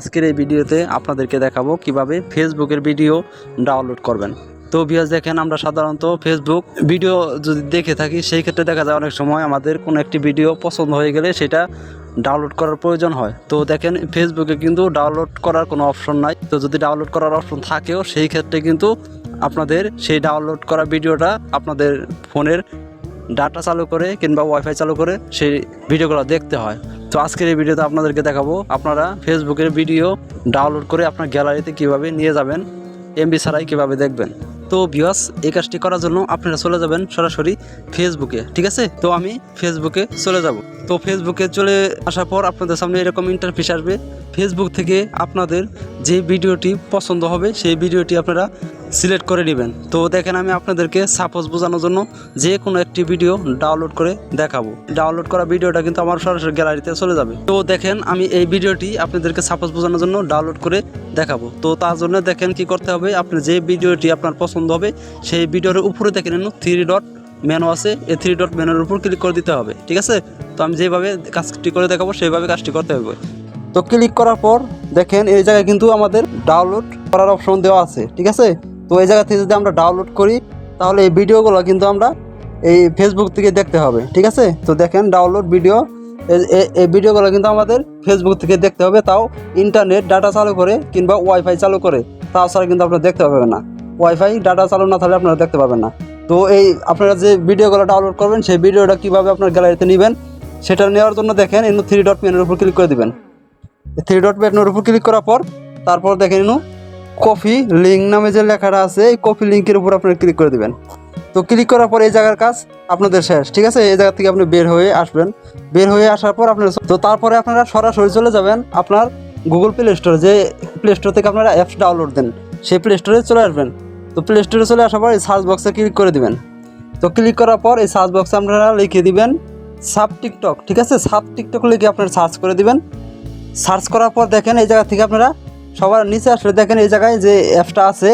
আজকের এই ভিডিওতে আপনাদেরকে দেখাবো কীভাবে ফেসবুকের ভিডিও ডাউনলোড করবেন। তো ভিউয়ার্স দেখেন, আমরা সাধারণত ফেসবুক ভিডিও যদি দেখে থাকি, সেই ক্ষেত্রে দেখা যায় অনেক সময় আমাদের কোনো একটি ভিডিও পছন্দ হয়ে গেলে সেটা ডাউনলোড করার প্রয়োজন হয়। তো দেখেন, ফেসবুকে কিন্তু ডাউনলোড করার কোনো অপশন নাই। তো যদি ডাউনলোড করার অপশন থাকেও, সেই ক্ষেত্রে কিন্তু আপনাদের সেই ডাউনলোড করা ভিডিওটা আপনাদের ফোনের ডাটা চালু করে কিংবা ওয়াইফাই চালু করে সেই ভিডিওগুলো দেখতে হয়। তো আজকের এই ভিডিওতে আপনাদেরকে দেখাবো আপনারা ফেসবুকের ভিডিও ডাউনলোড করে আপনার গ্যালারিতে কীভাবে নিয়ে যাবেন এমবি ছাড়াই কীভাবে দেখবেন। তো ভিওয়াস এই কাজটি করার জন্য আপনারা চলে যাবেন সরাসরি ফেসবুকে ঠিক আছে? তো আমি ফেসবুকে চলে যাব। তো ফেসবুকে চলে আসার পর আপনাদের সামনে এরকম ইন্টারফেস আসবে। ফেসবুক থেকে আপনাদের যে ভিডিওটি পছন্দ হবে, সেই ভিডিওটি আপনারা সিলেক্ট করে নেবেন। তো দেখেন, আমি আপনাদেরকে সাপোজ বোঝানোর জন্য যে কোনো একটি ভিডিও ডাউনলোড করে দেখাবো। ডাউনলোড করা ভিডিওটা কিন্তু আমার সরাসরি গ্যালারিতে চলে যাবে। তো দেখেন, আমি এই ভিডিওটি আপনাদেরকে সাপোজ বোঝানোর জন্য ডাউনলোড করে দেখাবো। তো তার জন্য দেখেন কি করতে হবে, আপনি যে ভিডিওটি আপনার পছন্দ হবে, সেই ভিডিওর উপরে দেখে দেখেন থ্রি ডট মেনু আছে। এই থ্রি ডট মেনুর উপর ক্লিক করে দিতে হবে, ঠিক আছে? তো আমি যেভাবে কাজটি করে দেখাবো, সেইভাবে কাজটি করতে হবে। তো ক্লিক করার পর দেখেন এই জায়গায় কিন্তু আমাদের ডাউনলোড করার অপশন দেওয়া আছে, ঠিক আছে? তো এই জায়গা থেকে যদি আমরা ডাউনলোড করি, তাহলে এই ভিডিওগুলো কিন্তু আমরা এই ফেসবুক থেকে দেখতে হবে, ঠিক আছে? তো দেখেন ডাউনলোড ভিডিও এই ভিডিওগুলো কিন্তু আমাদের ফেসবুক থেকে দেখতে হবে, তাও ইন্টারনেট ডাটা চালু করে কিংবা ওয়াইফাই চালু করে। তাছাড়া কিন্তু আপনারা দেখতে পাবেন না। ওয়াইফাই ডাটা চালু না থাকলে আপনারা দেখতে পাবেন না। তো এই আপনারা যে ভিডিওগুলো ডাউনলোড করবেন, সেই ভিডিওটা কীভাবে আপনার গ্যালারিতে নেবেন, সেটা নেওয়ার জন্য দেখেন ইনু থ্রি ডট মেনুর উপর ক্লিক করে দিবেন। থ্রি ডট মেনুর উপর ক্লিক করার পর, তারপর দেখেন ইনু কফি লিঙ্ক নামে যে লেখাটা আছে, এই কফি লিঙ্কের উপর আপনারা ক্লিক করে দেবেন। তো ক্লিক করার পর এই জায়গার কাজ আপনাদের শেষ, ঠিক আছে? এই জায়গা থেকে আপনি বের হয়ে আসবেন। বের হয়ে আসার পর আপনার তো তারপরে আপনারা সরাসরি চলে যাবেন আপনার গুগল প্লে স্টোর যে প্লে স্টোর থেকে আপনারা অ্যাপস ডাউনলোড দেন, সেই প্লে স্টোরে চলে আসবেন। তো প্লে স্টোরে চলে আসার পর এই সার্চ বক্সে ক্লিক করে দিবেন। তো ক্লিক করার পর এই সার্চ বক্সে আপনারা লিখে দিবেন সাব টিকটক ঠিক আছে? সাব টিকটক লিখে আপনারা সার্চ করে দিবেন। সার্চ করার পর দেখেন এই জায়গা থেকে আপনারা সবার নিচে আসলে দেখেন এই জায়গায় যে অ্যাপসটা আছে,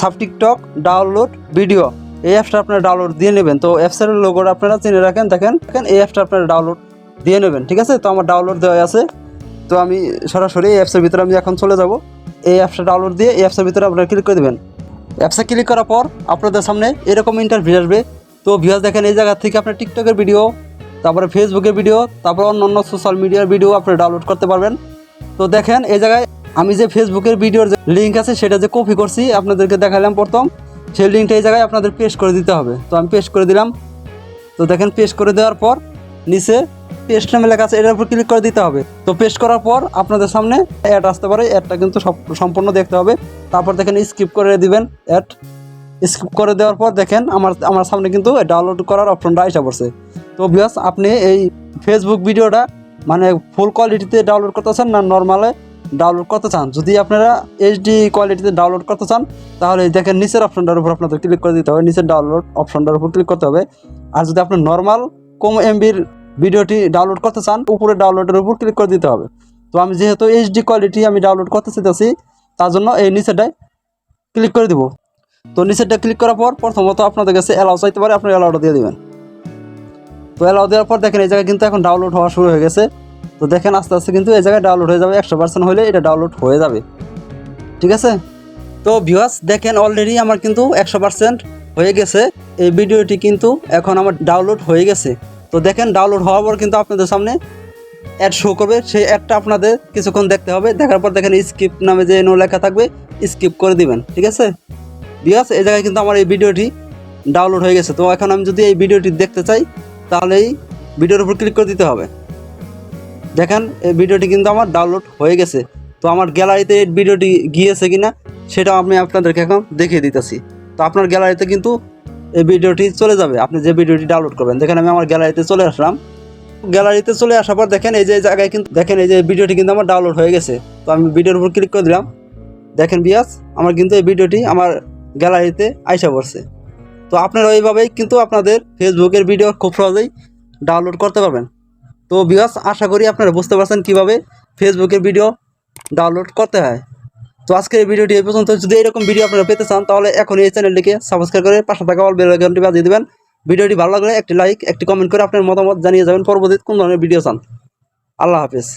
সাব টিকটক, ডাউনলোড, ভিডিও, এই অ্যাপটা আপনারা ডাউনলোড দিয়ে নেবেন। তো অ্যাপসের লোগোটা আপনারা চিনে রাখেন, দেখেন দেখেন, এই অ্যাপসটা আপনারা ডাউনলোড দিয়ে নেবেন, ঠিক আছে? তো আমার ডাউনলোড দেওয়া আছে। তো আমি সরাসরি এই অ্যাপসের ভিতরে আমি এখন চলে যাব। এই অ্যাপসটা ডাউনলোড দিয়ে এই অ্যাপসের ভিতরে আপনারা ক্লিক করে দেবেন। অ্যাপসে ক্লিক করার পর আপনাদের সামনে এরকম ইন্টারভিউ আসবে। তো ভিউয়ার্স দেখেন এই জায়গা থেকে আপনার টিকটকের ভিডিও তারপরে ফেসবুকের ভিডিও তারপর অন্য অন্য সোশ্যাল মিডিয়ার ভিডিও আপনি ডাউনলোড করতে পারবেন। তো দেখেন, এই জায়গায় আমি যে ফেসবুকের ভিডিওর যে লিঙ্ক আছে, সেটা যে কপি করছি, আপনাদেরকে দেখালাম প্রথম, সেই লিঙ্কটা এই জায়গায় আপনাদের পেস্ট করে দিতে হবে। তো আমি পেস্ট করে দিলাম। তো দেখেন পেস্ট করে দেওয়ার পর নিচে পেস্ট নামে লেখা আছে, এটার উপর ক্লিক করে দিতে হবে। তো পেস্ট করার পর আপনাদের সামনে অ্যাড আসতে পারে অ্যাডটা কিন্তু সম্পূর্ণ দেখতে হবে। তারপর দেখেন স্কিপ করে দিবেন অ্যাড স্কিপ করে দেওয়ার পর দেখেন, আমার আমার সামনে কিন্তু ডাউনলোড করার অপশনটা আসা পড়ছে। তো বিয়াস আপনি এই ফেসবুক ভিডিওটা মানে ফুল কোয়ালিটিতে ডাউনলোড করতে চান না নর্মালে ডাউনলোড করতে চান? যদি আপনারা এইচডি কোয়ালিটিতে ডাউনলোড করতে চান, তাহলে দেখেন নিচের অপশনটার উপর আপনাদের ক্লিক করে দিতে হবে। নিচের ডাউনলোড অপশনটার উপর ক্লিক করতে হবে। আর যদি আপনি নর্মাল কম এমবির ভিডিওটি ডাউনলোড করতে চান, উপরে ডাউনলোডের উপর ক্লিক করে দিতে হবে। তো আমি যেহেতু এইচডি কোয়ালিটি আমি ডাউনলোড করতে চাইতেছি, তার জন্য এই নিচেটায় ক্লিক করে দিব। তো নিচেরটা ক্লিক করার পর প্রথমত আপনাদের কাছে অ্যালাউ চাইতে পারে, আপনি অ্যালাউটা দিয়ে দিবেন। তো অ্যালাউ দেওয়ার পর দেখেন এই জায়গায় কিন্তু এখন ডাউনলোড হওয়া শুরু হয়ে গেছে। তো দেখেন আস্তে আস্তে কিন্তু এই জায়গায় ডাউনলোড হয়ে যাবে, একশো পার্সেন্ট হলে এটা ডাউনলোড হয়ে যাবে। ঠিক আছে? তো ভিউয়ার্স দেখেন অলরেডি আমার কিন্তু একশো পার্সেন্ট হয়ে গেছে। এই ভিডিওটি কিন্তু এখন আমার ডাউনলোড হয়ে গেছে। তো দেখেন ডাউনলোড হওয়ার পর কিন্তু আপনাদের সামনে অ্যাড শো করবে। সেই অ্যাডটা আপনাদের কিছুক্ষণ দেখতে হবে। দেখার পর দেখেন স্কিপ নামে যে নো লেখা থাকবে স্কিপ করে দিবেন। ঠিক আছে? বিয়াস এই জায়গায় কিন্তু আমার এই ভিডিওটি ডাউনলোড হয়ে গেছে। তো এখন আমি যদি এই ভিডিওটি দেখতে চাই তাহলে এই ভিডিওর উপর ক্লিক করে দিতে হবে। দেখেন, এই ভিডিওটি কিন্তু আমার ডাউনলোড হয়ে গেছে। তো আমার গ্যালারিতে এই ভিডিওটি গিয়েছে কিনা সেটা আমি আপনাদেরকে এখন দেখিয়ে দিতেছি। তো আপনার গ্যালারিতে কিন্তু এই ভিডিওটি চলে যাবে। আপনি যে ভিডিওটি ডাউনলোড করবেন, দেখেন আমি আমার গ্যালারিতে চলে আসলাম। গ্যালারিতে চলে আসার পর দেখেন, এই যে জায়গায় কিন্তু, দেখেন এই যে ভিডিওটি কিন্তু আমার ডাউনলোড হয়ে গেছে। তো আমি ভিডিওর উপর ক্লিক করে দিলাম। দেখেন বিয়াস আমার কিন্তু এই ভিডিওটি আমার গ্যালারিতে আইসা পড়ছে। তো আপনারা এইভাবেই কিন্তু আপনাদের ফেসবুকের ভিডিও খুব সহজেই ডাউনলোড করতে পারবেন। তো বিয়াস আশা করি আপনারা বুঝতে পারছেন কীভাবে ফেসবুকের ভিডিও ডাউনলোড করতে হয়। তো আজকের ভিডিওটি এই পর্যন্ত। যদি এরকম ভিডিও আপনারা পেতে চান, তাহলে এখন এই চ্যানেলটিকে সাবস্ক্রাইব করে পাশে থাকা অল বেল আইকনটি বাজিয়ে দেবেন। ভিডিওটি ভালো লাগলে একটি লাইক একটি কমেন্ট করে আপনার মতামত জানিয়ে যাবেন। পরবর্তীতে কোন ধরনের ভিডিও চান? আল্লাহ হাফিজ।